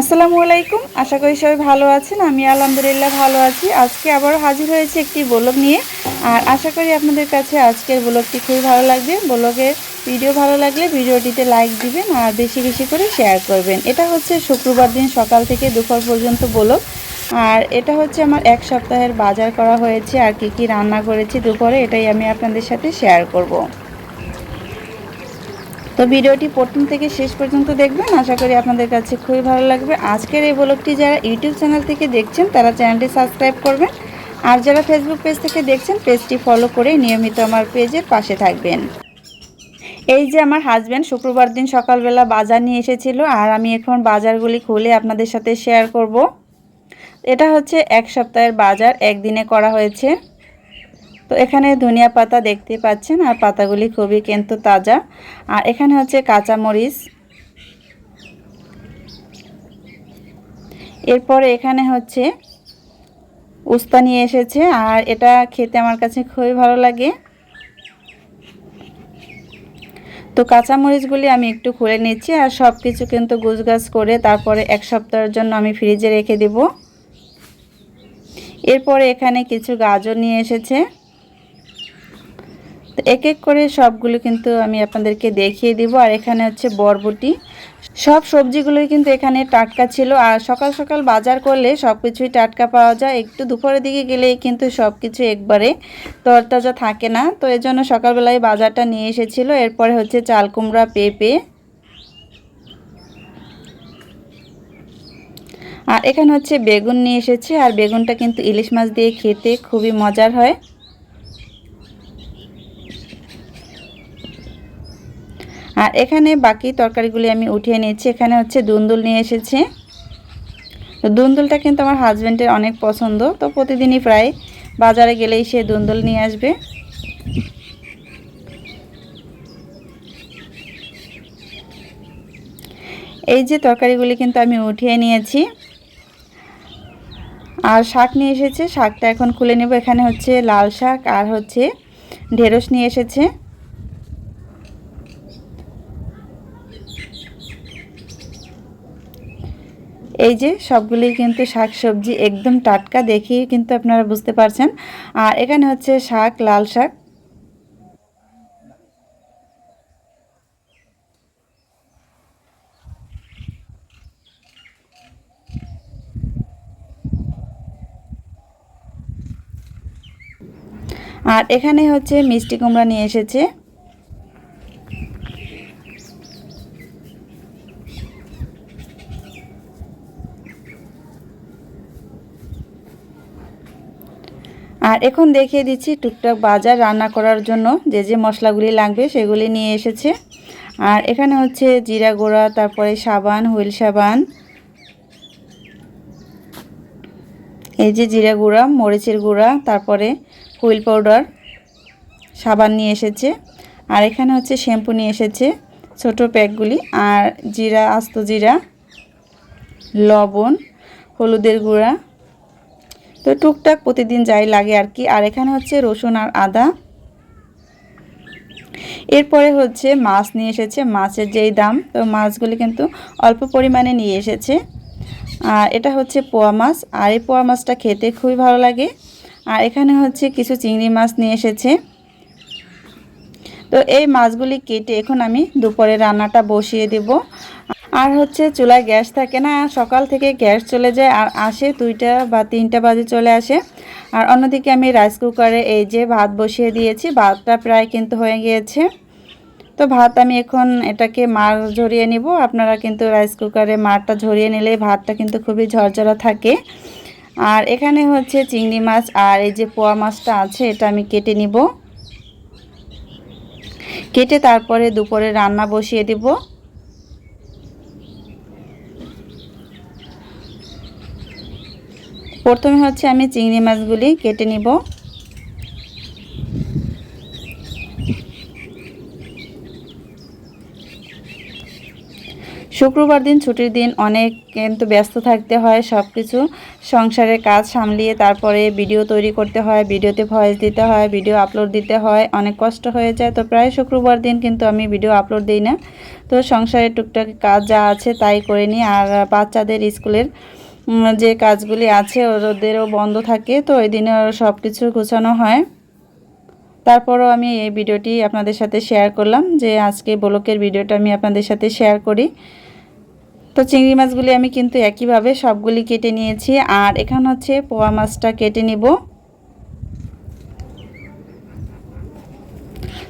আসসালামু আলাইকুম। আশা করি সবাই ভালো আছেন। আমি আলহামদুলিল্লাহ ভালো আছি। আজকে আবারও হাজির হয়েছে একটি ব্লগ নিয়ে। আর আশা করি আপনাদের কাছে আজকের ব্লগটি খুবই ভালো লাগবে। ব্লগের ভিডিও ভালো লাগলে ভিডিওটিতে লাইক দিবেন আর বেশি বেশি করে শেয়ার করবেন। এটা হচ্ছে শুক্রবার দিন সকাল থেকে দুপুর পর্যন্ত ব্লগ। আর এটা হচ্ছে আমার এক সপ্তাহের বাজার করা হয়েছে আর কি কি রান্না করেছি দুপুরে, এটাই আমি আপনাদের সাথে শেয়ার করব। তো ভিডিওটি প্রথম থেকে শেষ পর্যন্ত দেখবেন। আশা করি আপনাদের কাছে খুবই ভালো লাগবে। আজকের এই ব্লগটি যারা ইউটিউব চ্যানেল থেকে দেখছেন, তারা চ্যানেলটি সাবস্ক্রাইব করবেন। আর যারা ফেসবুক পেজ থেকে দেখছেন পেজটি ফলো করে নিয়মিত আমার পেজের পাশে থাকবেন। এই যে আমার হাজব্যান্ড শুক্রবার দিন সকালবেলা বাজার নিয়ে এসেছিল আর আমি এখন বাজারগুলি খুলে আপনাদের সাথে শেয়ার করব। এটা হচ্ছে এক সপ্তাহের বাজার, একদিনে করা হয়েছে। তো এখানে ধনিয়া পাতা দেখতে পাচ্ছেন, আর পাতাগুলি খুবই কিন্তু তাজা। আর এখানে হচ্ছে কাঁচা মরিচ এরপরে এখানে হচ্ছে উস্তা নিয়ে এসেছে, আর এটা খেতে আমার কাছে খুবই ভালো লাগে। তো কাঁচা মরিচগুলি আমি একটু খুলে নিচ্ছি, আর সব কিছু কিন্তু গুছগাছ করে তারপরে এক সপ্তাহের জন্য আমি ফ্রিজে রেখে দেব। এরপরে এখানে কিছু গাজর নিয়ে এসেছে। এক এক করে সবগুলো কিন্তু আমি আপনাদেরকে দেখিয়ে দিব। আর এখানে হচ্ছে বরবটি। সব সবজিগুলোই কিন্তু এখানে টাটকা ছিল। আর সকাল সকাল বাজার করলে সব কিছুই টাটকা পাওয়া যায়। একটু দুপুরের দিকে গেলেই কিন্তু সব কিছু একবারে তরতাজা থাকে না। তো এর জন্য সকালবেলায় বাজারটা নিয়ে এসেছিল। এরপরে হচ্ছে চাল কুমড়া পেঁপে। আর এখানে হচ্ছে বেগুন নিয়ে এসেছে। আর বেগুনটা কিন্তু ইলিশ মাছ দিয়ে খেতে খুবই মজার হয়। আর এখানে বাকি তরকারিগুলি আমি উঠিয়ে নিয়েছি। এখানে হচ্ছে দুন্দুল নিয়ে এসেছে। তো দুন্দুলটা কিন্তু আমার হাজব্যান্ডের অনেক পছন্দ। তো প্রতিদিনই প্রায় বাজারে গেলেই সে দুন্দুল নিয়ে আসবে। এই যে তরকারিগুলি কিন্তু আমি উঠিয়ে নিয়েছি। আর শাক নিয়ে এসেছে। শাকটা এখন খুলে নেব। এখানে হচ্ছে লাল শাক আর হচ্ছে ঢেঁড়স নিয়ে এসেছে। এই যে সবগুলি কিন্তু শাক সবজি একদম টাটকা দেখি কিন্তু আপনারা বুঝতে পারছেন। আর এখানে হচ্ছে শাক, লাল শাক। আর এখানে হচ্ছে মিষ্টি কুমড়া নিয়ে এসেছে। আর এখন দেখিয়ে দিচ্ছি টুকটাক বাজার রান্না করার জন্য যে যে মশলাগুলি লাগবে সেগুলি নিয়ে এসেছে। আর এখানে হচ্ছে জিরা গুঁড়া, তারপরে সাবান, হুইল সাবান, এই যে জিরা গুঁড়া, মরিচের গুঁড়া, তারপরে হুইল পাউডার সাবান নিয়ে এসেছে। আর এখানে হচ্ছে শ্যাম্পু নিয়ে এসেছে ছোট প্যাকগুলি। আর জিরা, আস্ত জিরা, লবণ, হলুদের গুঁড়া তো টুকটাক প্রতিদিন যাই লাগে আর কি। আর এখানে হচ্ছে রসুন আর আদা। এরপরে হচ্ছে মাছ নিয়ে এসেছে, মাছের যেই দাম, তো মাছগুলি কিন্তু অল্প পরিমাণে নিয়ে এসেছে। আর এটা হচ্ছে পোয়া মাছ, আর এই পোয়া মাছটা খেতে খুবই ভালো লাগে। আর এখানে হচ্ছে কিছু চিংড়ি মাছ নিয়ে এসেছে। তো এই মাছগুলি কেটে এখন আমি দুপুরে রান্নাটা বসিয়ে দেব। আর হচ্ছে চুলায় গ্যাস থাকে না, সকাল থেকে গ্যাস চলে যায় আর আসে দুইটা বা তিনটা বাজে চলে আসে। আর অন্যদিকে আমি রাইস কুকারে এই যে ভাত বসিয়ে দিয়েছি, ভাতটা প্রায় কিন্তু হয়ে গিয়েছে। তো ভাত আমি এখন এটাকে মার ঝরিয়ে নিব। আপনারা কিন্তু রাইস কুকারে মারটা ঝরিয়ে নিলে ভাতটা কিন্তু খুবই ঝরঝরা থাকে। আর এখানে হচ্ছে চিংড়ি মাছ আর এই যে পোয়া মাছটা আছে, এটা আমি কেটে নিব। কেটে তারপরে দুপুরে রান্না বসিয়ে দেব। প্রথমে হচ্ছে আমি চিংড়ি মাছগুলি কেটে নিব। শুক্রবার দিন, ছুটির দিন অনেক কিন্তু ব্যস্ত থাকতে হয় সব কিছু সংসারের কাজ সামলিয়ে তারপরে ভিডিও তৈরি করতে হয়, ভিডিওতে ভয়েস দিতে হয়, ভিডিও আপলোড দিতে হয়, অনেক কষ্ট হয়ে যায়। তো প্রায় শুক্রবার দিন কিন্তু আমি ভিডিও আপলোড দিই না। তো সংসারের টুকটাক কাজ যা আছে তাই করে নিই। আর বাচ্চাদের স্কুলের যে কাজগুলি আছে ওদেরও বন্ধ থাকে। তো ওই দিনে সব কিছু গোছানো হয়। তারপরও আমি এই ভিডিওটি আপনাদের সাথে শেয়ার করলাম যে আজকে ব্লকের ভিডিওটা আমি আপনাদের সাথে শেয়ার করি। তো চিংড়ি মাছগুলি আমি কিন্তু একইভাবে সবগুলি কেটে নিয়েছি। আর এখানে হচ্ছে পোয়া মাছটা কেটে নিব।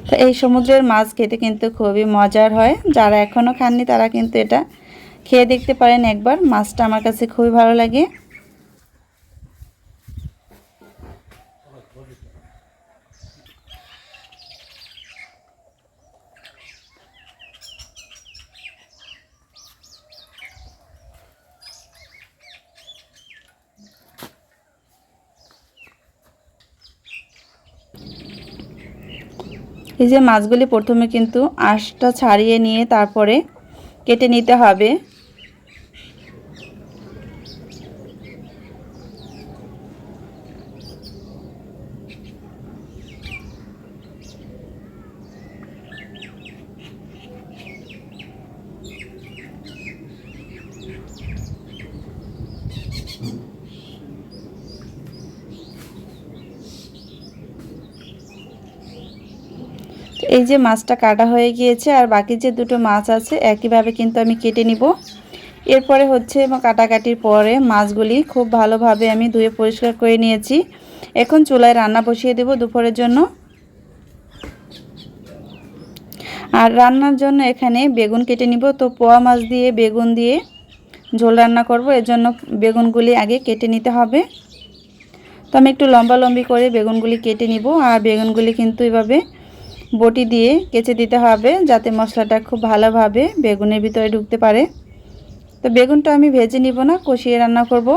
তো এই সমুদ্রের মাছ খেতে কিন্তু খুবই মজার হয়। যারা এখনও খাননি তারা কিন্তু এটা খেয়ে দেখতে পারেন একবার। মাছটা আমার কাছে খুবই ভালো লাগে। এই যে মাছগুলি প্রথমে কিন্তু আঁশটা ছাড়িয়ে নিয়ে তারপরে কেটে নিতে হবে। এই যে মাছটা কাটা হয়ে গিয়েছে আর বাকি যে দুটো মাছ আছে, একইভাবে কিন্তু আমি কেটে নিব। এরপরে হচ্ছে কাটাকাটির পরে মাছগুলি খুব ভালোভাবে আমি ধুয়ে পরিষ্কার করে নিয়েছি। এখন চুলায় রান্না বসিয়ে দেব দুপুরের জন্য। আর রান্নার জন্য এখানে বেগুন কেটে নিব। তো পোয়া মাছ দিয়ে বেগুন দিয়ে ঝোল রান্না করব। এর জন্য বেগুনগুলি আগে কেটে নিতে হবে। তো আমি একটু লম্বা লম্বি করে বেগুনগুলি কেটে নিব। আর বেগুনগুলি কিন্তু এভাবে বটি দিয়ে কেচে দিতে হবে যাতে মশলাটা খুব ভালোভাবে বেগুনের ভিতরে ঢুকতে পারে। তো বেগুনটা আমি ভেজে নিব না, কষিয়ে রান্না করব।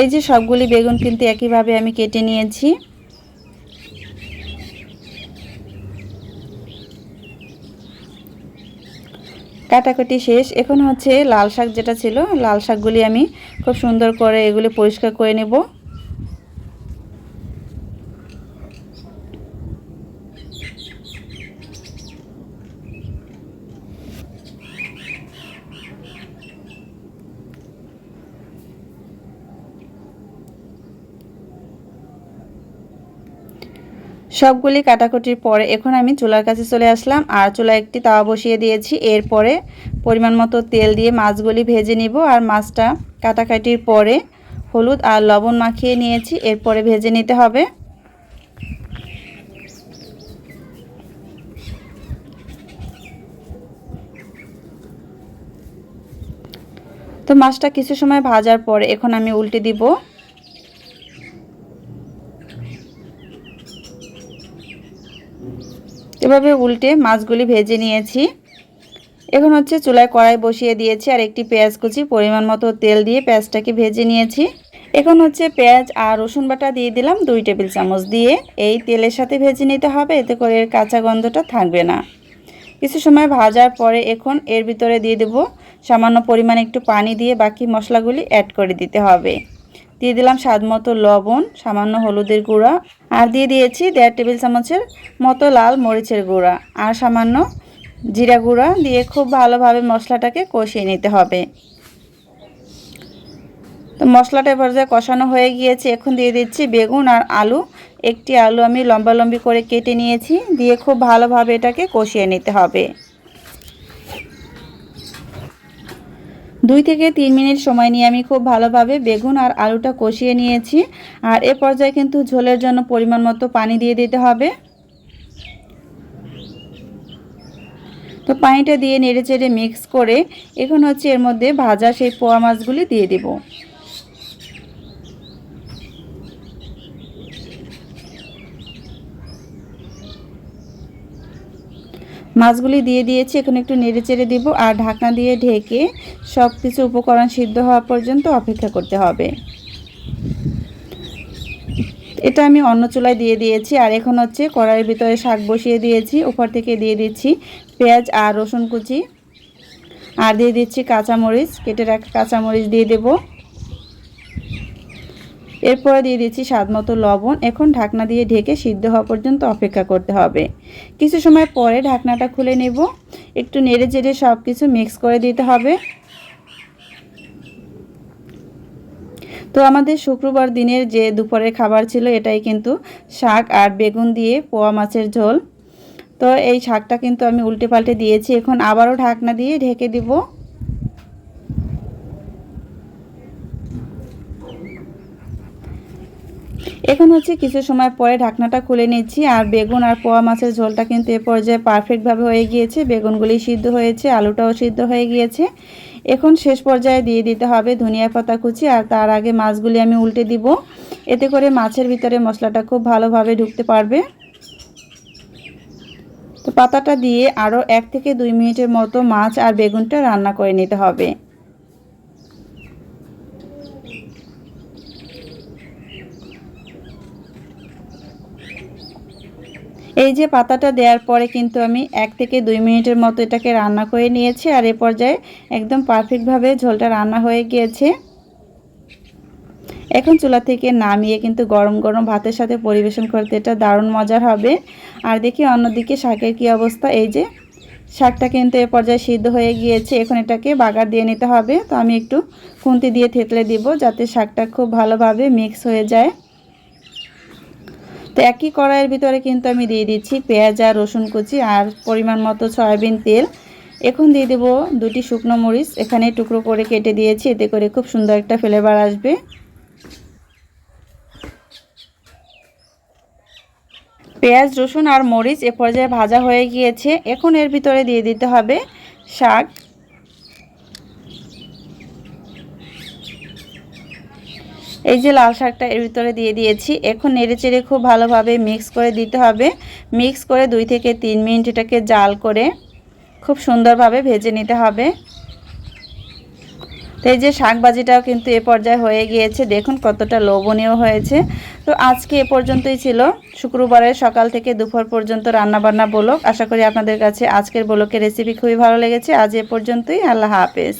এই যে সবগুলি বেগুন কিন্তু একইভাবে আমি কেটে নিয়েছি। কাটাকাটি শেষ। এখন হচ্ছে লাল শাক যেটা ছিল, লাল শাকগুলি আমি খুব সুন্দর করে এগুলি পরিষ্কার করে নেব। সবগুলি কাটাকুটির পরে এখন আমি চুলার কাছে চলে আসলাম আর চুলা একটি তাওয়া বসিয়ে দিয়েছি। এরপরে পরিমাণ মতো তেল দিয়ে মাছগুলি ভেজে নিব আর মাছটা কাটাকাটির পরে হলুদ আর লবণ মাখিয়ে নিয়েছি, এরপরে ভেজে নিতে হবে। তো মাছটা কিছু সময় ভাজার পরে এখন আমি উল্টে দিব। এভাবে উল্টে মাছগুলি ভেজে নিয়েছি। এখন হচ্ছে চুলায় কড়াই বসিয়ে দিয়েছি আর একটি পেঁয়াজ কুচি, পরিমাণ মতো তেল দিয়ে পেঁয়াজটাকে ভেজে নিয়েছি। এখন হচ্ছে পেঁয়াজ আর রসুন বাটা দিয়ে দিলাম দুই টেবিল চামচ দিয়ে। এই তেলের সাথে ভেজে নিতে হবে, এতে করে এর কাঁচা গন্ধটা থাকবে না। কিছু সময় ভাজার পরে এখন এর ভিতরে দিয়ে দেব। সামান্য পরিমাণে একটু পানি দিয়ে বাকি মশলাগুলি অ্যাড করে দিতে হবে। দিয়ে দিলাম স্বাদ মতো লবণ, সামান্য হলুদের গুঁড়া, আর দিয়ে দিয়েছি দেড় টেবিল চামচের মতো লাল মরিচের গুঁড়া আর সামান্য জিরা গুঁড়া দিয়ে খুব ভালোভাবে মশলাটাকে কষিয়ে নিতে হবে। তো মশলাটা পর্যায়ে কষানো হয়ে গিয়েছে। এখন দিয়ে দিচ্ছি বেগুন আর আলু। একটি আলু আমি লম্বা লম্বি করে কেটে নিয়েছি। দিয়ে খুব ভালোভাবে এটাকে কষিয়ে নিতে হবে। দুই থেকে তিন মিনিট সময় নিয়ে আমি খুব ভালোভাবে বেগুন আর আলুটা কষিয়ে নিয়েছি। আর এ পর্যায়ে কিন্তু ঝোলের জন্য পরিমাণ মতো পানি দিয়ে দিতে হবে। তো পানিটা দিয়ে নেড়ে চেড়ে মিক্স করে এখন হচ্ছে এর মধ্যে ভাজা সেই পোয়া মাছগুলি দিয়ে দেব। মাছগুলি দিয়ে দিয়েছি, এখন একটু নেড়ে চেড়ে দিব আর ঢাকনা দিয়ে ঢেকে সব কিছু উপকরণ সিদ্ধ হওয়া পর্যন্ত অপেক্ষা করতে হবে। এটা আমি অন্য চুলায় দিয়ে দিয়েছি আর এখন হচ্ছে কড়াইয়ের ভিতরে শাক বসিয়ে দিয়েছি, উপর থেকে দিয়ে দিচ্ছি পেঁয়াজ আর রসুন কুচি। আর দিয়ে দিচ্ছি কাঁচামরিচ, কেটে রাখা কাঁচামরিচ দিয়ে দেব। এরপরে দিয়ে দিচ্ছি স্বাদ মতো লবণ। এখন ঢাকনা দিয়ে ঢেকে সিদ্ধ হওয়া পর্যন্ত অপেক্ষা করতে হবে। কিছু সময় পরে ঢাকনাটা খুলে নেব। একটু নেড়ে চেড়ে সব কিছু মিক্স করে দিতে হবে। তো আমাদের শুক্রবার দিনের যে দুপুরের খাবার ছিল, এটাই কিন্তু শাক আর বেগুন দিয়ে পোয়া মাছের ঝোল। তো এই শাকটা কিন্তু আমি উল্টে পাল্টে দিয়েছি। এখন আবারও ঢাকনা দিয়ে ঢেকে দিব। এখন হচ্ছে কিছু সময় পরে ঢাকনাটা খুলে নিচ্ছি, আর বেগুন আর পোয়া মাছের ঝোলটা কিন্তু এ পর্যায়ে পারফেক্টভাবে হয়ে গিয়েছে। বেগুনগুলি সিদ্ধ হয়েছে, আলুটাও সিদ্ধ হয়ে গিয়েছে। এখন শেষ পর্যায়ে দিয়ে দিতে হবে ধনিয়া পাতা কুচি, আর তার আগে মাছগুলি আমি উল্টে দিব। এতে করে মাছের ভিতরে মশলাটা খুব ভালোভাবে ঢুকতে পারবে। তো পাতাটা দিয়ে আরও এক থেকে দুই মিনিটের মতো মাছ আর বেগুনটা রান্না করে নিতে হবে। এই যে পাতাটা দেওয়ার পরে কিন্তু আমি এক থেকে দুই মিনিটের মতো এটাকে রান্না করে নিয়েছি আর এ পর্যায়ে একদম পারফেক্টভাবে ঝোলটা রান্না হয়ে গিয়েছে। এখন চুলা থেকে নামিয়ে কিন্তু গরম গরম ভাতের সাথে পরিবেশন করতে এটা দারুণ মজার হবে। আর দেখি অন্যদিকে শাকের কি অবস্থা, এই যে শাকটা কিন্তু এ পর্যায়ে সিদ্ধ হয়ে গিয়েছে, এখন এটাকে বাগার দিয়ে নিতে হবে। তো আমি একটু খুন্তি দিয়ে থেতলে দিব যাতে শাকটা খুব ভালোভাবে মিক্স হয়ে যায়। তো একই কড়াইয়ের ভিতরে কিন্তু আমি দিয়ে দিচ্ছি পেঁয়াজ আর রসুন কুচি আর পরিমাণ মতো সয়াবিন তেল। এখন দিয়ে দেবো দুটি শুকনো মরিচ। এখানে টুকরো করে কেটে দিয়েছি, এতে করে খুব সুন্দর একটা ফ্লেভার আসবে। পেঁয়াজ, রসুন আর মরিচ এ পর্যায়ে ভাজা হয়ে গিয়েছে। এখন এর ভিতরে দিয়ে দিতে হবে শাক। এই যে লাল শাকটা এর ভিতরে দিয়ে দিয়েছি। এখন নেড়ে চেড়ে খুব ভালোভাবে মিক্স করে দিতে হবে। মিক্স করে দুই থেকে তিন মিনিট এটাকে জাল করে খুব সুন্দরভাবে ভেজে নিতে হবে। তো এই যে শাক ভাজিটাও কিন্তু এ পর্যায়ে হয়ে গিয়েছে। দেখুন কতটা লোভনীয় হয়েছে। তো আজকে এ পর্যন্তই ছিল। শুক্রবারের সকাল থেকে দুপুর পর্যন্ত রান্নাবান্না বলক আশা করি আপনাদের কাছে আজকের বলকের রেসিপি খুবই ভালো লেগেছে। আজ এ পর্যন্তই। আল্লাহ হাফেজ।